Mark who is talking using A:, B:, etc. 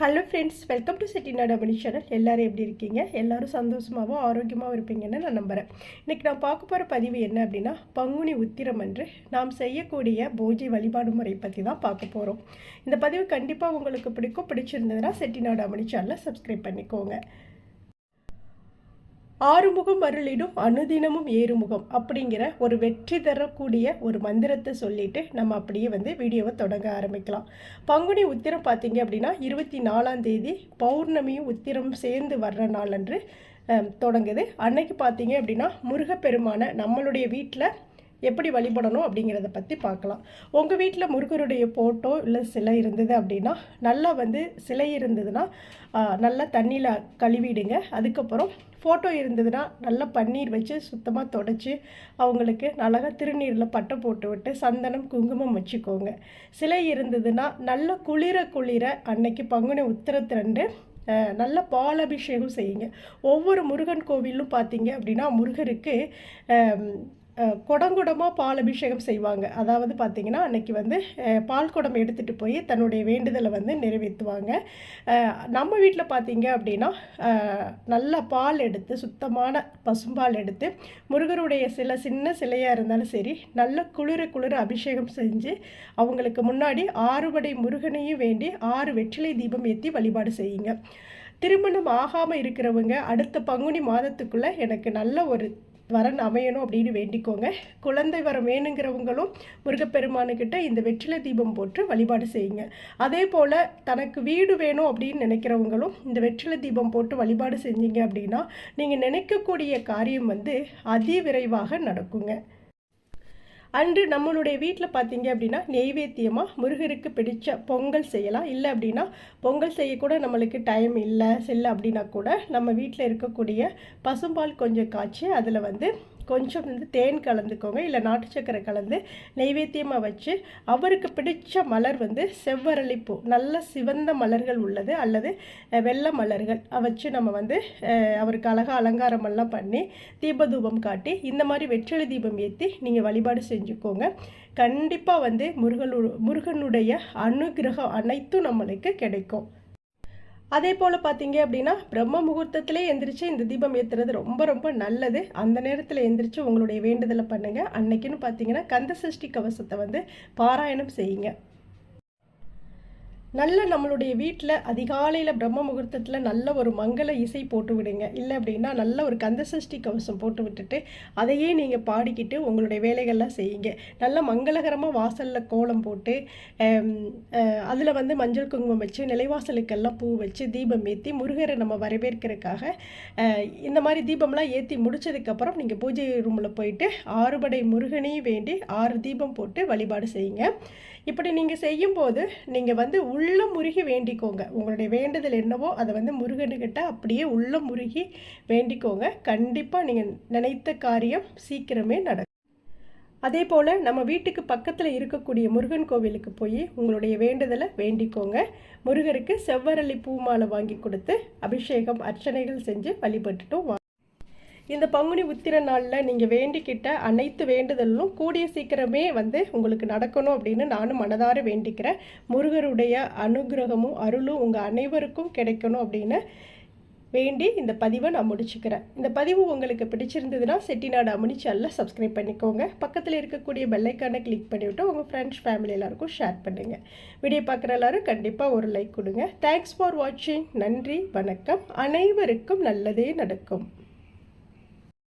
A: Hello friends welcome to Chettinad Mani channel எல்லோரும் எப்படி இருக்கீங்க? எல்லோரும் சந்தோஷமாகவும் ஆரோக்கியமாகவும் இருப்பீங்கன்னு நான் நம்புகிறேன் இன்றைக்கி நான் பார்க்க போகிற பதிவு என்ன அப்படின்னா பங்குனி உத்திரம் அன்று நாம் செய்யக்கூடிய பூஜை வழிபாடு முறை பற்றி தான் பார்க்க போகிறோம் இந்த பதிவு கண்டிப்பாக உங்களுக்கு பிடிக்கும். பிடிச்சிருந்ததுன்னா செட்டிநாடு மணி சேனலை சப்ஸ்கிரைப் பண்ணிக்கோங்க. ஆறுமுகம் அருளிடும் அனுதினமும் ஏறுமுகம் அப்படிங்கிற ஒரு வெற்றி தரக்கூடிய ஒரு மந்திரத்தை சொல்லிட்டு நம்ம அப்படியே வந்து வீடியோவை தொடங்க ஆரம்பிக்கலாம். பங்குனி உத்திரம் பார்த்தீங்க அப்படின்னா இருபத்தி நாலாம் தேதி பௌர்ணமியும் உத்திரம் சேர்ந்து வர்ற நாள் அன்று தொடங்குது. அன்னைக்கு பார்த்தீங்க அப்படின்னா முருகப்பெருமான நம்மளுடைய வீட்டில் எப்படி வழிபடணும் அப்படிங்கிறத பற்றி பார்க்கலாம். உங்கள் வீட்டில் முருகருடைய போட்டோ இல்லை சிலை இருந்தது அப்படின்னா நல்லா வந்து சிலை இருந்ததுன்னா நல்லா தண்ணியில் கழுவிடுங்க. அதுக்கப்புறம் ஃபோட்டோ இருந்ததுன்னா நல்லா பன்னீர் வச்சு சுத்தமாக தொடச்சி அவங்களுக்கு அழகாக திருநீரில் பட்டை போட்டு விட்டு சந்தனம் குங்குமம் வச்சுக்கோங்க. சிலை இருந்ததுன்னா நல்ல குளிர குளிர அன்னைக்கு பங்குனி உத்திரத்திரண்டு நல்ல பால் அபிஷேகம் செய்யுங்க. ஒவ்வொரு முருகன் கோவிலும் பார்த்தீங்க அப்படின்னா முருகருக்கு குடங்குடமாக பால் அபிஷேகம் செய்வாங்க. அதாவது பார்த்தீங்கன்னா அன்னைக்கு வந்து பால் குடம் எடுத்துகிட்டு போய் தன்னுடைய வேண்டுதலை வந்து நிறைவேற்றுவாங்க. நம்ம வீட்டில் பார்த்திங்க அப்படின்னா நல்ல பால் எடுத்து சுத்தமான பசும்பால் எடுத்து முருகருடைய சில சின்ன சிலையாக இருந்தாலும் சரி நல்ல குளிர குளிர அபிஷேகம் செஞ்சு அவங்களுக்கு முன்னாடி ஆறுபடை முருகனையும் வேண்டி ஆறு வெற்றிலை தீபம் ஏற்றி வழிபாடு செய்யுங்க. திருமணம் ஆகாமல் இருக்கிறவங்க அடுத்த பங்குனி மாதத்துக்குள்ளே எனக்கு நல்ல ஒரு வரன் அமையணும் அப்படின்னு வேண்டிக்கோங்க. குழந்தை வரம் வேணுங்கிறவங்களும் முருகப்பெருமானுக்கிட்ட இந்த வெற்றிலை தீபம் போட்டு வழிபாடு செய்யுங்க. அதே போல் தனக்கு வீடு வேணும் அப்படின்னு நினைக்கிறவங்களும் இந்த வெற்றிலை தீபம் போட்டு வழிபாடு செஞ்சீங்க அப்படின்னா நீங்கள் நினைக்கக்கூடிய காரியம் வந்து அதி விரைவாக நடக்குங்க. அன்று நம்மளுடைய வீட்டில் பார்த்தீங்க அப்படின்னா நெய்வேத்தியமாக முருகருக்கு பிடித்த பொங்கல் செய்யலாம். இல்லை அப்படின்னா பொங்கல் செய்யக்கூட நம்மளுக்கு டைம் இல்லை செல்ல அப்படின்னா கூட நம்ம வீட்டில் இருக்கக்கூடிய பசும்பால் கொஞ்சம் காய்ச்சி அதில் வந்து கொஞ்சம் வந்து தேன் கலந்துக்கோங்க இல்லை நாட்டு சக்கரை கலந்து நைவேத்தியமாக வச்சு அவருக்கு பிடிச்ச மலர் வந்து செவ்வரளிப்பூ நல்ல சிவந்த மலர்கள் உள்ளது அல்லது வெள்ளை மலர்கள். வச்சு நம்ம வந்து அவருக்கு அழகாக அலங்காரமெல்லாம் பண்ணி தீபதூபம் காட்டி இந்த மாதிரி வெற்றிலை தீபம் ஏற்றி நீங்கள் வழிபாடு செஞ்சுக்கோங்க. கண்டிப்பாக வந்து முருகனு முருகனுடைய அனுகிரகம் அனைத்தும் நம்மளுக்கு கிடைக்கும். அதே போல் பார்த்தீங்க அப்படின்னா பிரம்ம முகூர்த்தத்திலே எந்திரிச்சு இந்த தீபம் ஏற்றுறது ரொம்ப ரொம்ப நல்லது. அந்த நேரத்தில் எந்திரிச்சு உங்களுடைய வேண்டுதலை பண்ணுங்கள் அன்னைக்குன்னு பார்த்தீங்கன்னா கந்த சஷ்டி கவசத்தை வந்து பாராயணம் செய்யுங்க. நல்ல நம்மளுடைய வீட்டில் அதிகாலையில் பிரம்ம முகூர்த்தத்தில் நல்ல ஒரு மங்கள இசை போட்டு விடுங்க. இல்லை அப்படின்னா நல்ல ஒரு கந்தசஷ்டி கவசம் போட்டு விட்டுட்டு அதையே நீங்கள் பாடிக்கிட்டு உங்களுடைய வேலைகள்லாம் செய்யுங்க. நல்ல மங்களகரமாக வாசலில் கோலம் போட்டு அதில் வந்து மஞ்சள் குங்குமம் வச்சு நிலைவாசலுக்கெல்லாம் பூ வச்சு தீபம் ஏற்றி முருகரை நம்ம வரவேற்கிறதுக்காக இந்த மாதிரி தீபம்லாம் ஏற்றி முடிச்சதுக்கப்புறம் நீங்கள் பூஜை ரூமில் போயிட்டு ஆறுபடை முருகனையும் வேண்டி ஆறு தீபம் போட்டு வழிபாடு செய்யுங்க. இப்படி நீங்கள் செய்யும்போது நீங்கள் வந்து உள்ள முருகி வேண்டிக்கோங்க. உங்களுடைய வேண்டுதல் என்னவோ அதை வந்து முருகனுக்கிட்ட அப்படியே உள்ள முருகி வேண்டிக்கோங்க. கண்டிப்பாக நீங்கள் நினைத்த காரியம் சீக்கிரமே நடக்கும். அதே போல் நம்ம வீட்டுக்கு பக்கத்தில் இருக்கக்கூடிய முருகன் கோவிலுக்கு போய் உங்களுடைய வேண்டுதலை வேண்டிக்கோங்க. முருகருக்கு செவ்வரளி பூமாலை வாங்கி கொடுத்து அபிஷேகம் அர்ச்சனைகள் செஞ்சு வழிபட்டுட்டும் வா இந்த பங்குனி உத்திர நாளில் நீங்கள் வேண்டிக்கிட்ட அனைத்து வேண்டுதலும் கூடிய சீக்கிரமே வந்து உங்களுக்கு நடக்கணும் அப்படின்னு நானும் மனதார வேண்டிக்கிறேன். முருகருடைய அனுகிரகமும் அருளும் உங்கள் அனைவருக்கும் கிடைக்கணும் அப்படின்னு வேண்டி இந்த பதிவை நான் முடிச்சுக்கிறேன். இந்த பதிவு உங்களுக்கு பிடிச்சிருந்ததுன்னா செட்டிநாடு அமுனி சேனலில் சப்ஸ்கிரைப் பண்ணிக்கோங்க. பக்கத்தில் இருக்கக்கூடிய பெல்லைக்கானை கிளிக் பண்ணிவிட்டு உங்கள் ஃப்ரெண்ட்ஸ் ஃபேமிலி எல்லாருக்கும் ஷேர் பண்ணுங்கள் வீடியோ பார்க்குற எல்லாரும் கண்டிப்பாக ஒரு லைக் கொடுங்க. தேங்க்ஸ் ஃபார் வாட்சிங் நன்றி வணக்கம். அனைவருக்கும் நல்லதே நடக்கும்.